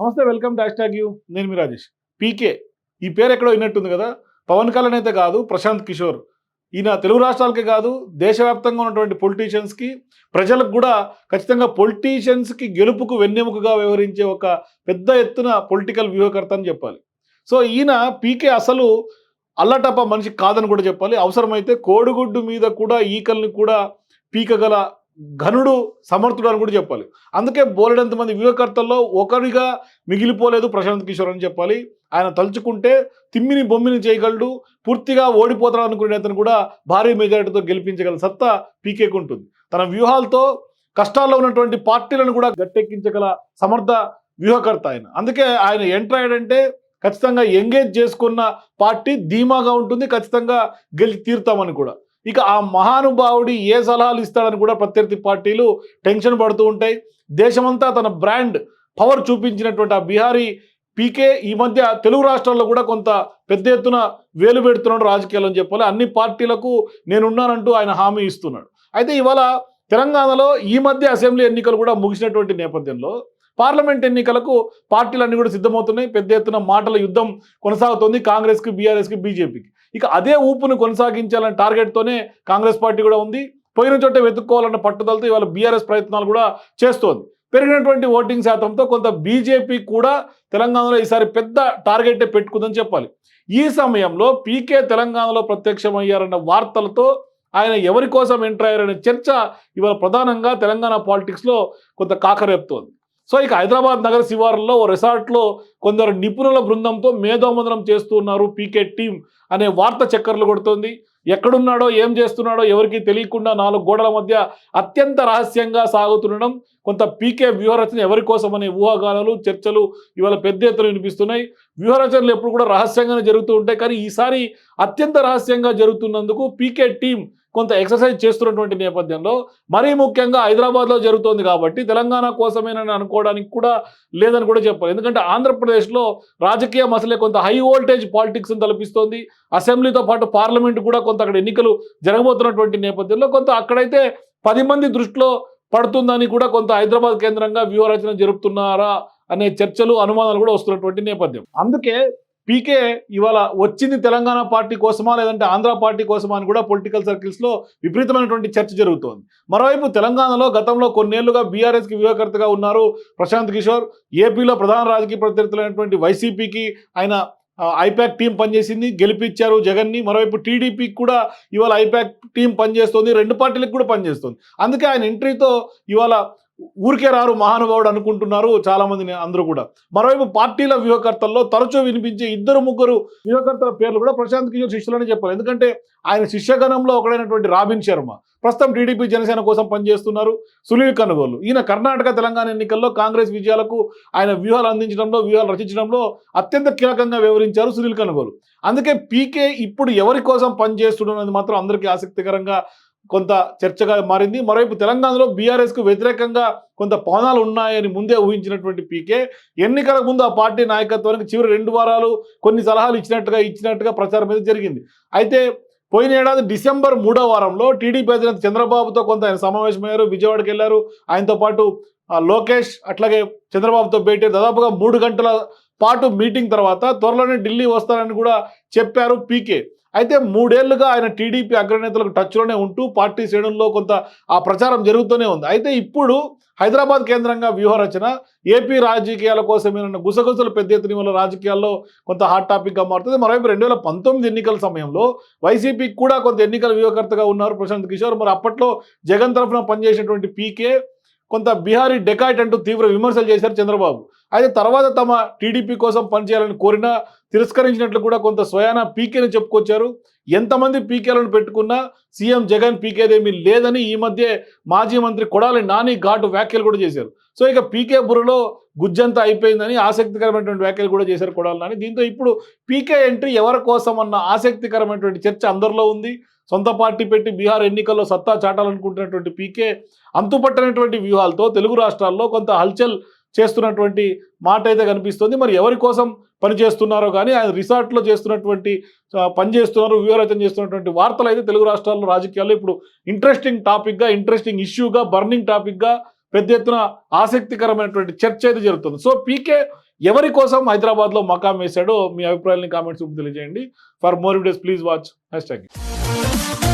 నమస్తే welcome dash tag you. నేను మీ రాజేష్. పీకే ఈ పేరు ఎక్కడో విన్నట్టుంది కదా? పవన్ కళ్యాణ్ అయితే కాదు ప్రశాంత్ కిషోర్. ఈయన తెలుగు రాష్ట్రాలకే కాదు దేశవ్యాప్తంగా ఉన్నటువంటి పొలిటీషియన్స్కి ప్రజలకు కూడా ఖచ్చితంగా పొలిటీషియన్స్కి గెలుపుకు వెన్నెముకగా వ్యవహరించే ఒక పెద్ద ఎత్తున పొలిటికల్ వ్యూహకర్త అని చెప్పాలి. సో ఈయన పీకే అసలు అల్లటప్ప మనిషి కాదని కూడా చెప్పాలి. అవసరమైతే కోడిగుడ్డు మీద కూడా ఈకల్ని కూడా పీకగల ఘనుడు సమర్థుడు అని కూడా చెప్పాలి. అందుకే బోలెడంత మంది వ్యూహకర్తల్లో ఒకరిగా మిగిలిపోలేదు ప్రశాంత్ కిషోర్ అని చెప్పాలి. ఆయన తలుచుకుంటే తిమ్మిని బొమ్మిని చేయగలడు పూర్తిగా ఓడిపోతాడు అనుకునే నేతను కూడా భారీ మెజారిటీతో గెలిపించగల సత్తా పీకేకి ఉంటుంది. తన వ్యూహాలతో కష్టాల్లో ఉన్నటువంటి పార్టీలను కూడా గట్టెక్కించగల సమర్థ వ్యూహకర్త ఆయన. అందుకే ఆయన ఎంటర్ అయ్యాడంటే ఖచ్చితంగా ఎంగేజ్ చేసుకున్న పార్టీ ధీమాగా ఉంటుంది ఖచ్చితంగా గెలిచి తీరుతామని కూడా. ఇక ఆ మహానుభావుడి ఏ సలహాలు ఇస్తాడని కూడా ప్రత్యర్థి పార్టీలు టెన్షన్ పడుతూ ఉంటాయి. దేశమంతా తన బ్రాండ్ పవర్ చూపించినటువంటి ఆ బీహారీ పీకే ఈ మధ్య తెలుగు రాష్ట్రాల్లో కూడా కొంత పెద్ద ఎత్తున వేలు పెడుతున్నాడు రాజకీయాలు అని చెప్పాలి. అన్ని పార్టీలకు నేనున్నానంటూ ఆయన హామీ ఇస్తున్నాడు. అయితే ఇవాళ తెలంగాణలో ఈ మధ్య అసెంబ్లీ ఎన్నికలు కూడా ముగిసినటువంటి నేపథ్యంలో పార్లమెంట్ ఎన్నికలకు పార్టీలన్నీ కూడా సిద్ధమవుతున్నాయి. పెద్ద ఎత్తున మాటల యుద్ధం కొనసాగుతోంది కాంగ్రెస్కి బీఆర్ఎస్కి బీజేపీకి. ఇక అదే ఊపును కొనసాగించాలనే టార్గెట్తోనే కాంగ్రెస్ పార్టీ కూడా ఉంది. పోయిన చోట వెతుక్కోవాలన్న పట్టుదలతో ఇవాళ బీఆర్ఎస్ ప్రయత్నాలు కూడా చేస్తోంది. పెరిగినటువంటి ఓటింగ్ శాతంతో కొంత బీజేపీ కూడా తెలంగాణలో ఈసారి పెద్ద టార్గెట్ పెట్టుకుందని చెప్పాలి. ఈ సమయంలో పీకే తెలంగాణలో ప్రత్యక్షమయ్యారన్న వార్తలతో ఆయన ఎవరి కోసం ఎంటర్ అయ్యారనే చర్చ ఇవాళ ప్రధానంగా తెలంగాణ పాలిటిక్స్లో కొంత కాకరేపుతోంది. సో ఇక హైదరాబాద్ నగర శివారులో ఓ రిసార్ట్లో కొందరు నిపుణుల బృందంతో మేధోమదనం చేస్తున్నారు పీకే టీం అనే వార్త చక్కర్లు కొడుతోంది. ఎక్కడున్నాడో ఏం చేస్తున్నాడో ఎవరికి తెలియకుండా నాలుగు గోడల మధ్య అత్యంత రహస్యంగా సాగుతుండడం కొంత పీకే వ్యూహరచన ఎవరి కోసం అనే ఊహాగానాలు చర్చలు ఇవాళ పెద్ద ఎత్తున వినిపిస్తున్నాయి. వ్యూహరచనలు ఎప్పుడు కూడా రహస్యంగానే జరుగుతూ ఉంటాయి. కానీ ఈసారి అత్యంత రహస్యంగా జరుగుతున్నందుకు పీకే టీం కొంత ఎక్సర్సైజ్ చేస్తున్నటువంటి నేపథ్యంలో మరీ ముఖ్యంగా హైదరాబాద్లో జరుగుతోంది కాబట్టి తెలంగాణ కోసమేనని అనుకోవడానికి కూడా లేదని కూడా చెప్పాలి. ఎందుకంటే ఆంధ్రప్రదేశ్లో రాజకీయ మసలే కొంత హై వోల్టేజ్ పాలిటిక్స్ని తలపిస్తోంది. అసెంబ్లీతో పాటు పార్లమెంట్ కూడా కొంత అక్కడ ఎన్నికలు జరగబోతున్నటువంటి నేపథ్యంలో కొంత అక్కడైతే పది మంది దృష్టిలో పడుతుందని కూడా కొంత హైదరాబాద్ కేంద్రంగా వ్యూహరచన జరుపుతున్నారా అనే చర్చలు అనుమానాలు కూడా వస్తున్నటువంటి నేపథ్యం. అందుకే పీకే ఇవాళ వచ్చింది తెలంగాణ పార్టీ కోసమా లేదంటే ఆంధ్ర పార్టీ కోసమా అని కూడా పొలిటికల్ సర్కిల్స్లో విపరీతమైనటువంటి చర్చ జరుగుతోంది. మరోవైపు తెలంగాణలో గతంలో కొన్నేళ్ళుగా బీఆర్ఎస్కి వ్యూహకర్తగా ఉన్నారు ప్రశాంత్ కిషోర్. ఏపీలో ప్రధాన రాజకీయ ప్రత్యర్థులైనటువంటి వైసీపీకి ఆయన ఐపాక్ టీం పనిచేసింది గెలిపించారు జగన్ని. మరోవైపు టీడీపీకి కూడా ఇవాళ ఐపాక్ టీం పనిచేస్తుంది రెండు పార్టీలకు కూడా పనిచేస్తుంది. అందుకే ఆయన ఎంట్రీతో ఇవాళ ఊరికే రారు మహానుభావుడు అనుకుంటున్నారు చాలా మంది అందరూ కూడా. మరోవైపు పార్టీల వ్యూహకర్తల్లో తరచూ వినిపించే ఇద్దరు ముగ్గురు వ్యూహకర్తల పేర్లు కూడా ప్రశాంత్ కిషోర్ శిష్యులని చెప్పాలి. ఎందుకంటే ఆయన శిష్యగణంలో ఒకడైనటువంటి రాబిన్ శర్మ ప్రస్తుతం టీడీపీ జనసేన కోసం పనిచేస్తున్నారు సునీల్ కనుగోలు ఈయన కర్ణాటక తెలంగాణ ఎన్నికల్లో కాంగ్రెస్ విజయాలకు ఆయన వ్యూహాలు అందించడంలో వ్యూహాలు రచించడంలో అత్యంత కీలకంగా వివరించారు సునీల్ కనుగోలు అందుకే పీకే ఇప్పుడు ఎవరి కోసం పనిచేస్తున్నది మాత్రం అందరికీ ఆసక్తికరంగా కొంత చర్చగా మారింది. మరోవైపు తెలంగాణలో బీఆర్ఎస్కు వ్యతిరేకంగా కొంత పవనాలు ఉన్నాయని ముందే ఊహించినటువంటి పీకే. ఎన్నికల ముందు ఆ పార్టీ నాయకత్వానికి చివరి రెండు వారాలు కొన్ని సలహాలు ఇచ్చినట్టుగా ఇచ్చినట్టుగా ప్రచారం మీద జరిగింది. అయితే పోయిన ఏడాది డిసెంబర్ మూడో వారంలో టీడీపీ అధినేత చంద్రబాబుతో కొంత ఆయన సమావేశమయ్యారు. విజయవాడకి వెళ్ళారు. ఆయనతో పాటు లోకేష్ అట్లాగే చంద్రబాబుతో భేటీ దాదాపుగా మూడు గంటల పాటు మీటింగ్ తర్వాత త్వరలోనే ఢిల్లీ వస్తారని కూడా చెప్పారు పీకే. అయితే మూడేళ్ళుగా ఆయన టీడీపీ అగ్రనేతలకు టచ్లోనే ఉంటూ పార్టీ శ్రేణుల్లో కొంత ఆ ప్రచారం జరుగుతూనే ఉంది. అయితే ఇప్పుడు హైదరాబాద్ కేంద్రంగా వ్యూహరచన ఏపీ రాజకీయాల కోసమేనన్న గుసగుసలు పెద్ద ఎత్తున వల్ల రాజకీయాల్లో కొంత హాట్ టాపిక్గా మారుతుంది. మరోవైపు రెండు వేల పంతొమ్మిది ఎన్నికల సమయంలో వైసీపీకి కూడా కొంత ఎన్నికల వ్యూహకర్తగా ఉన్నారు ప్రశాంత్ కిషోర్. మరి అప్పట్లో జగన్ తరఫున పనిచేసినటువంటి పీకే కొంత బీహారీ డెకాయిట్ అంటూ తీవ్ర విమర్శలు చేశారు చంద్రబాబు. అయితే తర్వాత తమ టీడీపీ కోసం పనిచేయాలని కోరినా తిరస్కరించినట్లు కూడా కొంత స్వయాన పీకేని చెప్పుకొచ్చారు. ఎంతమంది పీకేలను పెట్టుకున్నా సీఎం జగన్ పీకేదేమీ లేదని ఈ మధ్య మాజీ మంత్రి కొడాలి నాని ఘాటు వ్యాఖ్యలు కూడా చేశారు. సో ఇక పీకే బుర్రలో గుజ్జంతా అయిపోయిందని ఆసక్తికరమైనటువంటి వ్యాఖ్యలు కూడా చేశారు కొడాలి నాని. దీంతో ఇప్పుడు పీకే ఎంట్రీ ఎవరి కోసం అన్న ఆసక్తికరమైనటువంటి చర్చ అందరిలో ఉంది. సొంత పార్టీ పెట్టి బీహార్ ఎన్నికల్లో సత్తా చాటాలనుకుంటున్నటువంటి పీకే అంతుపట్టనటువంటి వ్యూహాలతో తెలుగు రాష్ట్రాల్లో కొంత హల్చల్ చేస్తున్నటువంటి మాట అయితే కనిపిస్తుంది. మరి ఎవరి కోసం పని చేస్తున్నారో కానీ ఆయన రిసార్ట్లో చేస్తున్నటువంటి పనిచేస్తున్నారు పని వ్యూహరచన చేస్తున్నటువంటి వార్తలు అయితే తెలుగు రాష్ట్రాల్లో రాజకీయాల్లో ఇప్పుడు ఇంట్రెస్టింగ్ టాపిక్గా ఇంట్రెస్టింగ్ ఇష్యూగా బర్నింగ్ టాపిక్గా పెద్ద ఎత్తున ఆసక్తికరమైనటువంటి చర్చ అయితే జరుగుతుంది. సో పీకే ఎవరి కోసం హైదరాబాద్లో మకాం వేశాడో మీ అభిప్రాయాలని కామెంట్స్ తెలియజేయండి. For more videos please watch. Hash tag